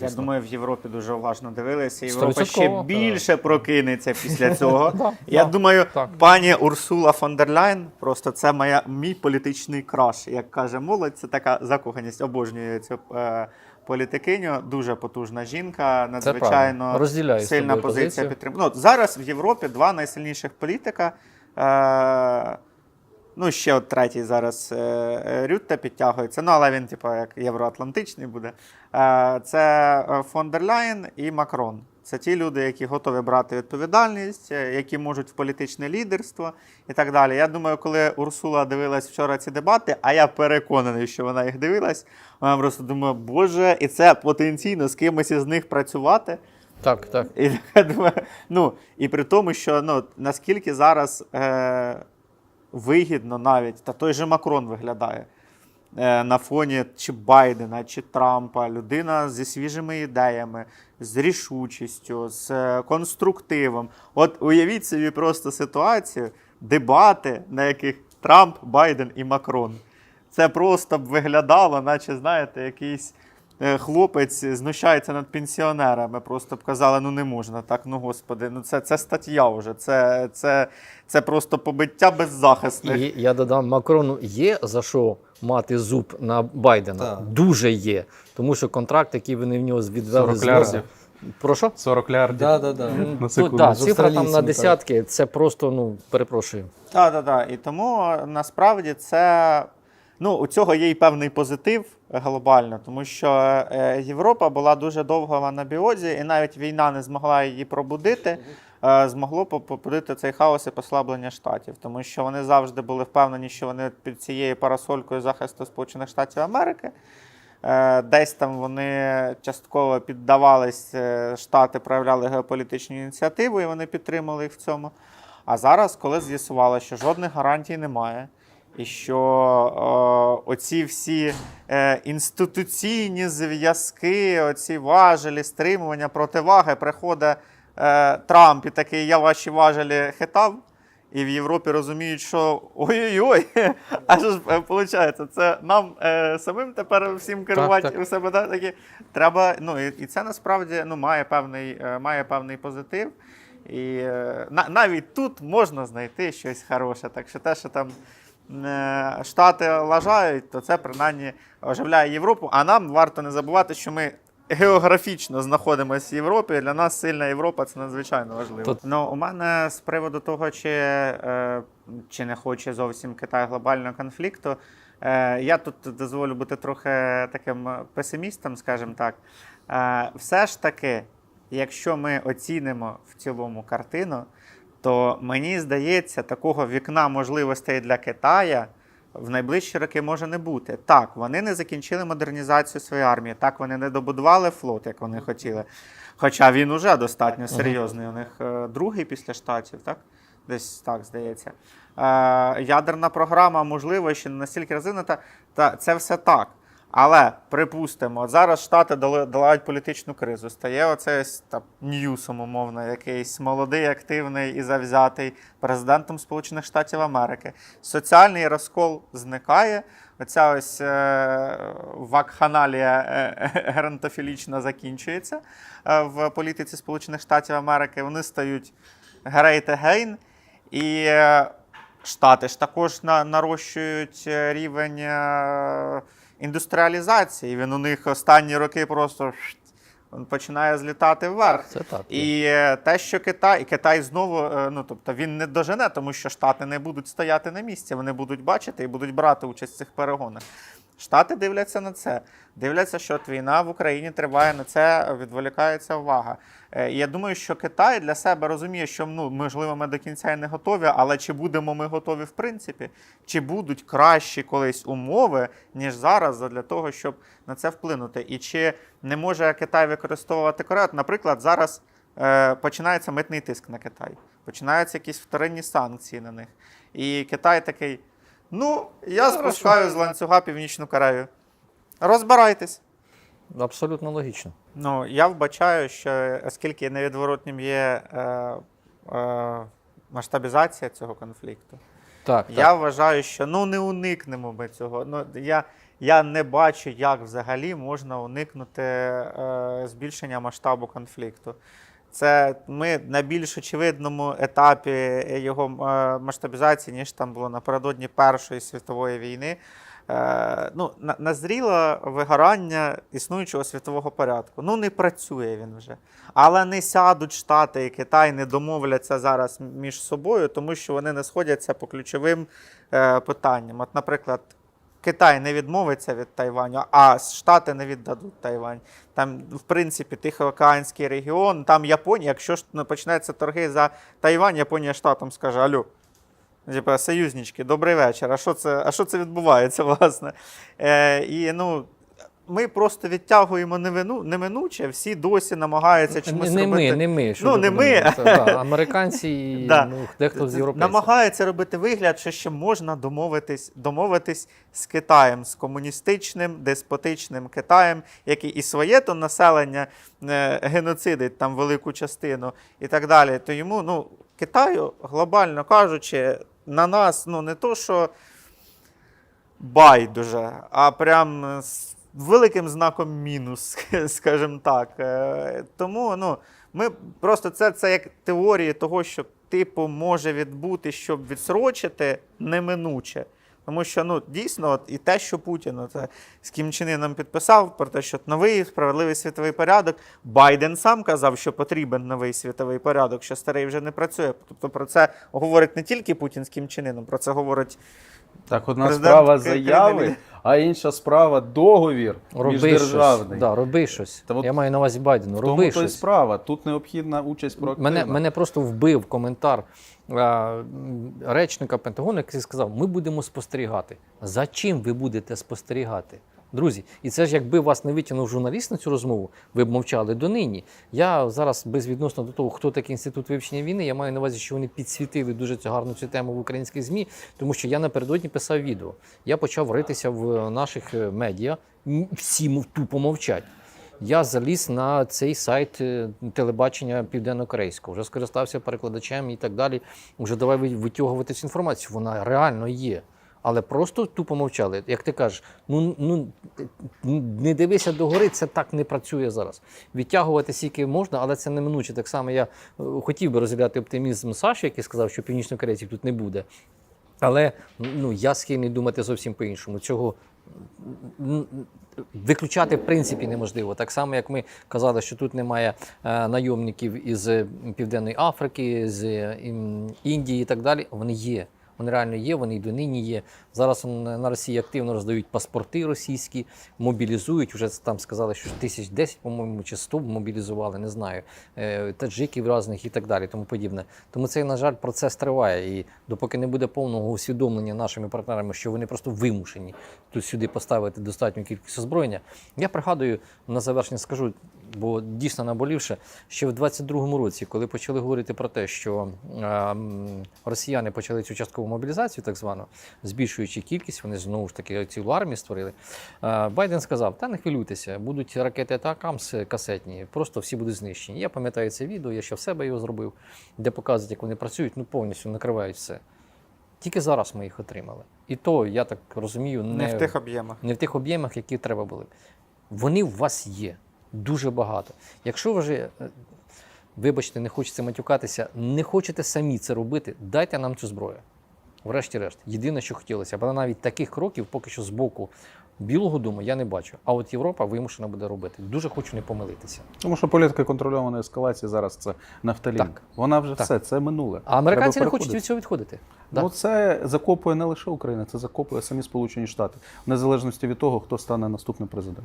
Я думаю, в Європі дуже уважно дивилися. Європа ще більше прокинеться після цього. Я думаю, пані Урсула фон дер Ляйн, просто це моя мій політичний краш. Як каже молодь, це така закоханість. Обожнюю цю е, політикиню. Дуже потужна жінка, надзвичайно сильна позиція підтримки. Ну, зараз в Європі два найсильніших політика. Ну, ще от третій зараз е, е, Рютте підтягується. Ну, але він, типу, як євроатлантичний буде. Е, це е, фон дер Ляєн і Макрон. Це ті люди, які готові брати відповідальність, які можуть в політичне лідерство і так далі. Я думаю, коли Урсула дивилась вчора ці дебати, а я переконаний, що вона їх дивилась, вона просто думає, боже, і це потенційно з кимось із них працювати. Так, так. І я думаю, ну, і при тому, що ну, наскільки зараз е, вигідно навіть, та той же Макрон виглядає е, на фоні чи Байдена, чи Трампа, людина зі свіжими ідеями, з рішучістю, з е, конструктивом. От уявіть собі просто ситуацію, дебати, на яких Трамп, Байден і Макрон. Це просто б виглядало, наче, знаєте, якийсь хлопець знущається над пенсіонерами. Просто б казали, ну не можна так, ну господи, ну це, це стаття вже, це, це, це просто побиття беззахисних. І я додам Макрону є за що мати зуб на Байдена. Так. Дуже є. Тому що контракт, який вони в нього відвели 40 з. Про що? 40 лярдів. Да, да, да. На Ну, секунду. да, цифра там на десятки, це просто, ну, перепрошую. Так, так, так. І тому е, насправді це. Ну, у цього є і певний позитив глобально, тому що е, Європа була дуже довго в анабіозі, і навіть війна не змогла її пробудити, е, змогло по- побудити цей хаос і послаблення штатів, тому що вони завжди були впевнені, що вони під цією парасолькою захисту Сполучених Штатів Америки. Е, Десь там вони частково піддавались, е, штати проявляли геополітичну ініціативу, і вони підтримали їх в цьому. А зараз, коли з'ясувалося, що жодних гарантій немає, і що е, оці всі е, інституційні зв'язки, оці важелі, стримування, противаги, приходить е, Трамп і такий, я ваші важелі хитав. І в Європі розуміють, що ой-ой-ой, а що ж виходить, це нам е, самим тепер всім керувати так. у себе да, такі. Треба. Ну і, і це насправді ну, має певний, е, має певний позитив. І е, на, навіть тут можна знайти щось хороше. Так що те, що там е, Штати лажають, то це принаймні оживляє Європу. А нам варто не забувати, що ми географічно знаходимося в Європі. Для нас сильна Європа це надзвичайно важливо. Тут- Ну, у мене з приводу того, чи, е, чи не хоче зовсім Китай глобального конфлікту. Е, я тут дозволю бути трохи таким песимістом, скажімо так. Е, все ж таки, якщо ми оцінимо в цілому картину, то мені здається, такого вікна можливостей для Китая в найближчі роки може не бути. Так, вони не закінчили модернізацію своєї армії, так, вони не добудували флот, як вони хотіли. Хоча він уже достатньо серйозний. У них е, другий після штатів, так? Десь так здається. Е, ядерна програма, можливо, ще не настільки розвинута. Та це все так. Але припустимо, зараз Штати долають політичну кризу. Стає оце там Ньюсом, умовно, якийсь молодий, активний і завзятий президентом Сполучених Штатів Америки. Соціальний розкол зникає. Оця ось е, вакханалія е, е, геронтофілічна закінчується е, в політиці Сполучених Штатів Америки. Вони стають great again. І Штати ж також на, нарощують рівень індустріалізації. Він у них останні роки просто він починає злітати вверх. Це так. І те, що Китай, і Китай знову, е, ну тобто він не дожене, тому що Штати не будуть стояти на місці, вони будуть бачити і будуть брати участь в цих перегонах. Штати дивляться на це, дивляться, що от війна в Україні триває на це, відволікається увага. Е, я думаю, що Китай для себе розуміє, що ну можливо ми до кінця і не готові, але чи будемо ми готові в принципі, чи будуть кращі колись умови, ніж зараз, для того, щоб на це вплинути, і чи не може Китай використовувати Корею? Наприклад, зараз е, починається митний тиск на Китай, починаються якісь вторинні санкції на них. І Китай такий: ну, я спускаю з ланцюга Північну Корею. Розбирайтесь. Абсолютно логічно. Ну, я вбачаю, що оскільки невідворотнім є е, е, масштабізація цього конфлікту, Так, я вважаю, що ну не уникнемо ми цього. Ну, я, я не бачу, як взагалі можна уникнути е, збільшення масштабу конфлікту. Це ми на більш очевидному етапі його е, масштабізації, ніж там було напередодні Першої світової війни. Е, ну, назріло вигорання існуючого світового порядку. Ну, не працює він вже. Але не сядуть Штати і Китай, не домовляться зараз між собою, тому що вони не сходяться по ключовим е, питанням. От, наприклад, Китай не відмовиться від Тайваню, а Штати не віддадуть Тайвань. Там, в принципі, Тихоокеанський регіон, там Японія, якщо ну, торги за Тайвань, Японія Штатам скаже: Алло, Типа, союзнички, добрий вечір. А що це, а що це відбувається, власне? Е, і ну, ми просто відтягуємо невину, неминуче, всі досі намагаються Не, не робити. ми, не ми. що Ну, не ми. Це, да, американці і Да. ну, дехто з європейців. Намагаються робити вигляд, що ще можна домовитись, домовитись з Китаєм, з комуністичним, деспотичним Китаєм, який і своє то населення е, геноцидить там велику частину і так далі. То йому, ну, Китаю, глобально кажучи, на нас, ну, не то, що байдуже, а прям з великим знаком мінус, скажімо так. Е, Тому ну, ми просто це, це як теорії того, що типу може відбути, щоб відсрочити неминуче. Тому що ну дійсно, от і те, що Путін от, е, з Кім Іном підписав про те, що новий справедливий світовий порядок. Байден сам казав, що потрібен новий світовий порядок, що старий вже не працює. Тобто про це говорить не тільки Путін з Кім Іном, про це говорить Так, одна справа заяви, а інша справа договір Роби щось. Да, роби щось. Та от Я маю на увазі Байдену. Роби тому щось. то й справа. Тут необхідна участь проактивна. Мене, мене просто вбив коментар а, речника Пентагону, який сказав: ми будемо спостерігати. За чим ви будете спостерігати? Друзі, і це ж якби вас не витягнув журналіст на цю розмову, ви б мовчали донині. Я зараз безвідносно до того, хто такий інститут вивчення війни, я маю на увазі, що вони підсвітили дуже гарну цю тему в українських ЗМІ, тому що я напередодні писав відео. Я почав ритися в наших е, медіа, всі тупо мовчать. Я заліз на цей сайт е, телебачення південно-корейського, вже скористався перекладачем і так далі. Вже давай витягувати цю інформацію. Вона реально є. Але просто тупо мовчали. Як ти кажеш, ну, ну не дивися догори, це так не працює зараз. Відтягувати скільки можна, але це неминуче. Так само я е, хотів би розділяти оптимізм Саші, який сказав, що північнокорейців тут не буде. Але ну, я схильний думати зовсім по-іншому. Цього виключати в принципі неможливо. Так само, як ми казали, що тут немає е, найомників із Південної Африки, з е, Індії і так далі. Вони є. Вони реально є, вони і донині є. Зараз на Росії активно роздають паспорти російські, мобілізують. Вже там сказали, що тисяч десять, по-моєму, чи сто мобілізували, не знаю. Е, Таджиків різних і так далі, тому подібне. Тому цей, на жаль, процес триває. І допоки не буде повного усвідомлення нашими партнерами, що вони просто вимушені тут сюди поставити достатню кількість озброєння. Я пригадую на завершення скажу, бо дійсно наболівше, ще в 22-му році, коли почали говорити про те, що е, росіяни почали цю часткову мобілізацію, так звану, збільшуючи кількість, вони знову ж таки цілу армію створили. Е, Байден сказав: та не хвилюйтеся, будуть ракети Атакамс касетні, просто всі будуть знищені. Я пам'ятаю це відео, я ще в себе його зробив, де показують, як вони працюють, ну повністю накривають все. Тільки зараз ми їх отримали. І то, я так розумію, не, не в тих об'ємах. не в тих об'ємах, які треба були. Вони у вас є дуже багато. Якщо ви вже, е, вибачте, не хочеться матюкатися, не хочете самі це робити, дайте нам цю зброю. Врешті-решт, єдине, що хотілося, але навіть таких кроків поки що з боку Білого Дому я не бачу. А от Європа вимушена буде робити. Дуже хочу не помилитися. Тому що політика контрольованої ескалації зараз це нафталін. Так. Вона вже Так. все, це минуле. А американці Треба не хочуть від цього відходити. Ну, це закопує не лише Україна, це закопує самі Сполучені Штати, в незалежності від того, хто стане наступним президентом.